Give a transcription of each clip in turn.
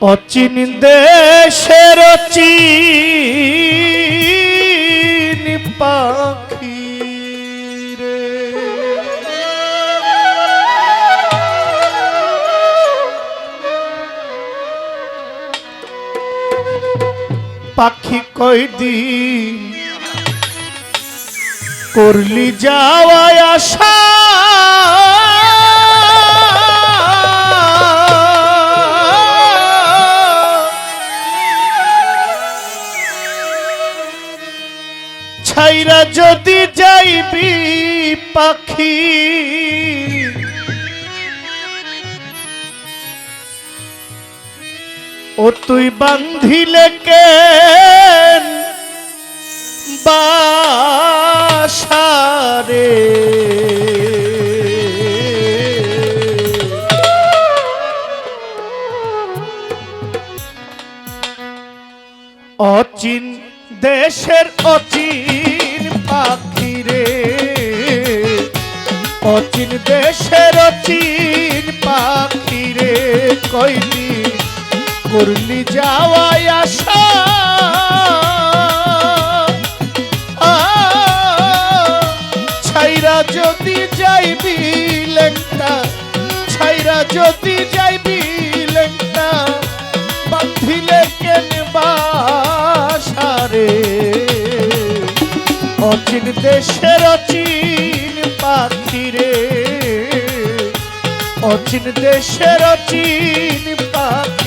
অচিন দেশের চিন পাখি রে। পাখি কয়দিন করলি যাওয়ায় আশা ছাইরা যদি যাইবি পাখি ও তুই বান্ধিলে কেন বাসারে? দেশের অচিন পাখি রে কইলি, করলি যাওয়াই আশা। ছাইরা যদি যাইবি লেংটা, ছাইরা যদি যাইবি লেংটা বান্ধিলে কেন বাসারে অচিন দেশের অচিন পাখি রে অচিন দেশের অচিন পাখি।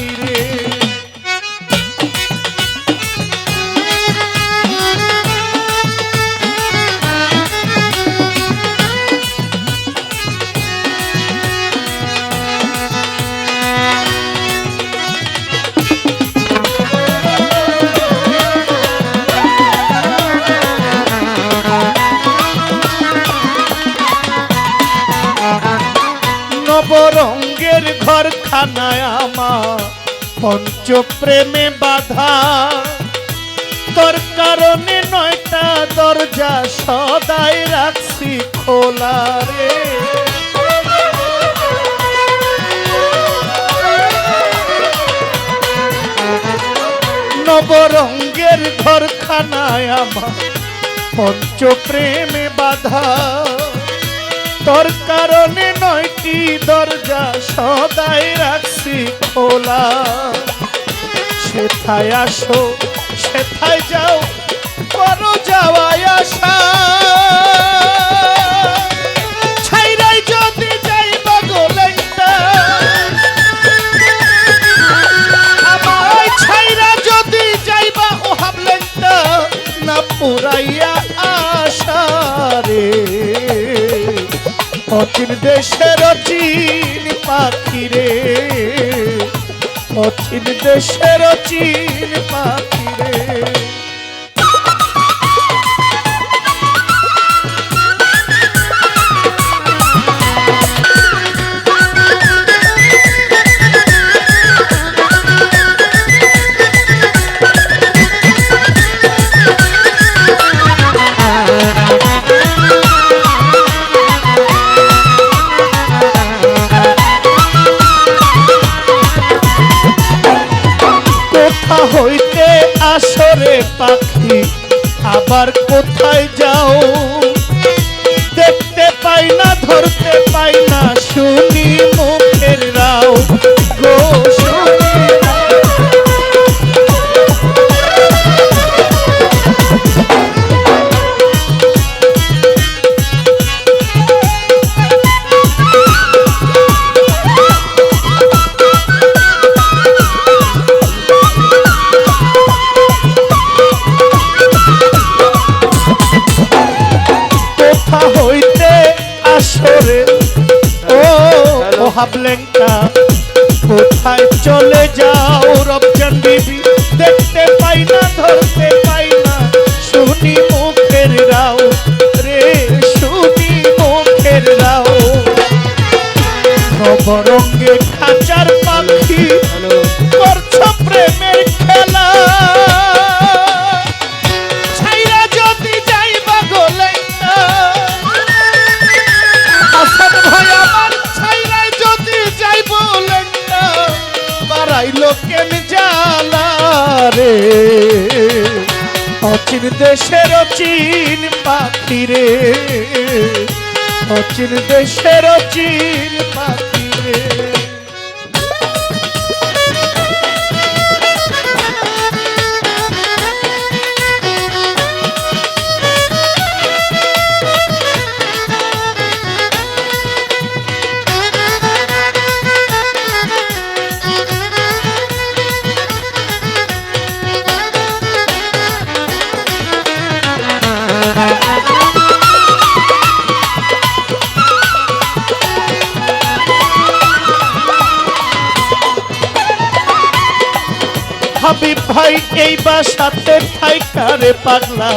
পঞ্চ প্রেমে বাধা। তোর কারণে নয়টা দরজা সদাই রাখছি খোলা রে। নবরঙ্গের ঘর খানায় আমার পঞ্চ প্রেমে বাধা। তোর কারণে নয়টি দরজা সদাই রাখছি খোলা। সেথায় আসো, সেথায় যাও, করো যাওয়ায় আসা ছাইরাই যদি অচিন দেশের অচিন পাখি রে। অচিন দেশের অচিন পাখি রে। আবার কোথায় যাও? দেখতে পাই না ধরতে পাই না। ও হাবলেঙ্কা কোথায় চলে যাও রবজান বিবি? দেখতে পাই না, ধরতে পাই না, শুনি মুখের রাও। রে, শুনি মুখের রাও। নবরঙ্গে খাঁচার পাখি দেশের চীন পাখি রে। অচিন দেশের চীন পাখি রে। হাবিব ভাই, এই বাসাতে ঠাইকারে পাগলা।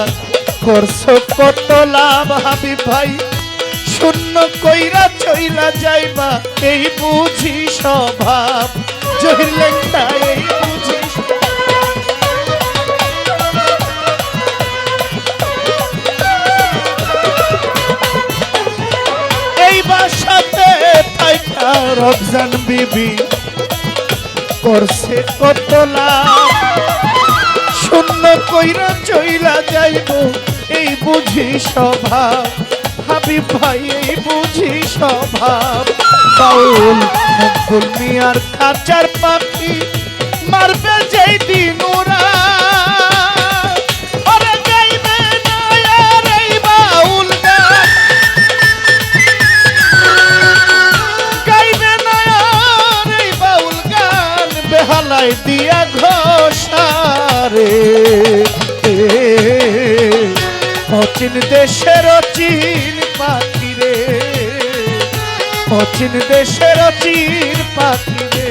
করছ কত লাভ হাবিব ভাই? শূন্য কইরা চইলা যাইবা, এই বুঝি স্বভাব। জহির লেংটা এই বুঝি এই বাসাতে ঠাইকা রমজান বিবি। করছে কত শূন্য কইরা চইলা যাইব, এই বুঝি স্বভাব। ভাবি ভাই, এই বুঝি স্বভাব। বাউল মকবুল মিয়ার খাঁচার পাখি মারবে যেই দিন ওরে। দেশের চির পাখি রে অচিন দেশের চির পাখি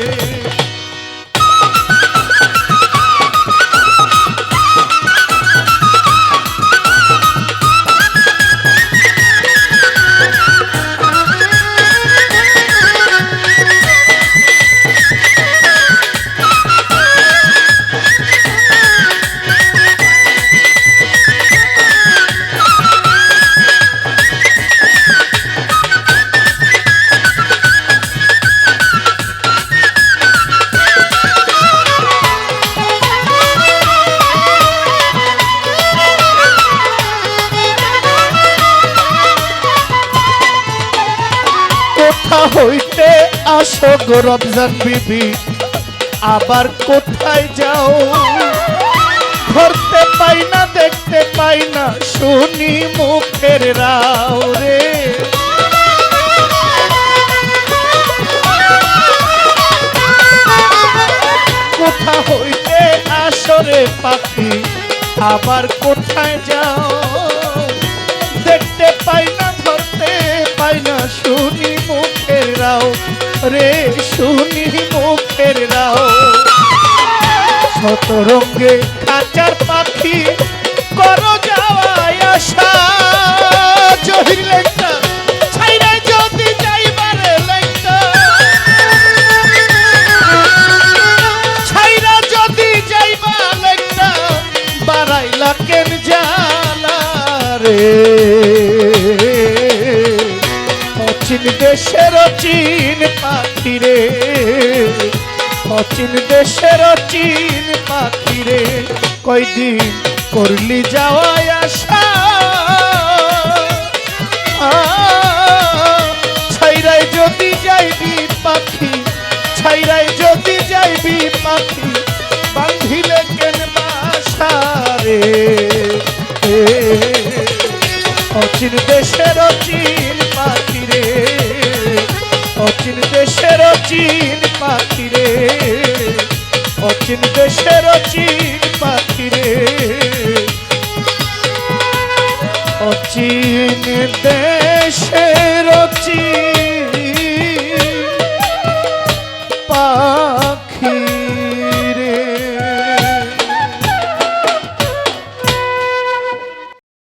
হইতে আসো গো রমজান বিবি, আবার কোথায় যাও? ধরতে পাই না, দেখতে পাই না, শুনি মুখের রাও রে। কোথা হইতে আসরে পাখি, আবার কোথায় যাও? রে শুনি মুখের রাও। শতরঙ্গে খাঁচার পাখি করো যাওয়ায় আশা। জহির লেখা বাড়াইলা কেন জালা রে? দেশের অচিন পাখি রে। অচিন দেশের অচিন পাখি রে। কয়দিন করলি যাওয়ায় আশা। ছাইরাই যদি যাইবি পাখি, ছাইরাই যদি যাইবি পাখি, বান্ধিলে কেন বাসা রে? অচিন দেশের রে অচিন দেশের অচিন পাখিরে। অচিন দেশের অচিন পাখিরে।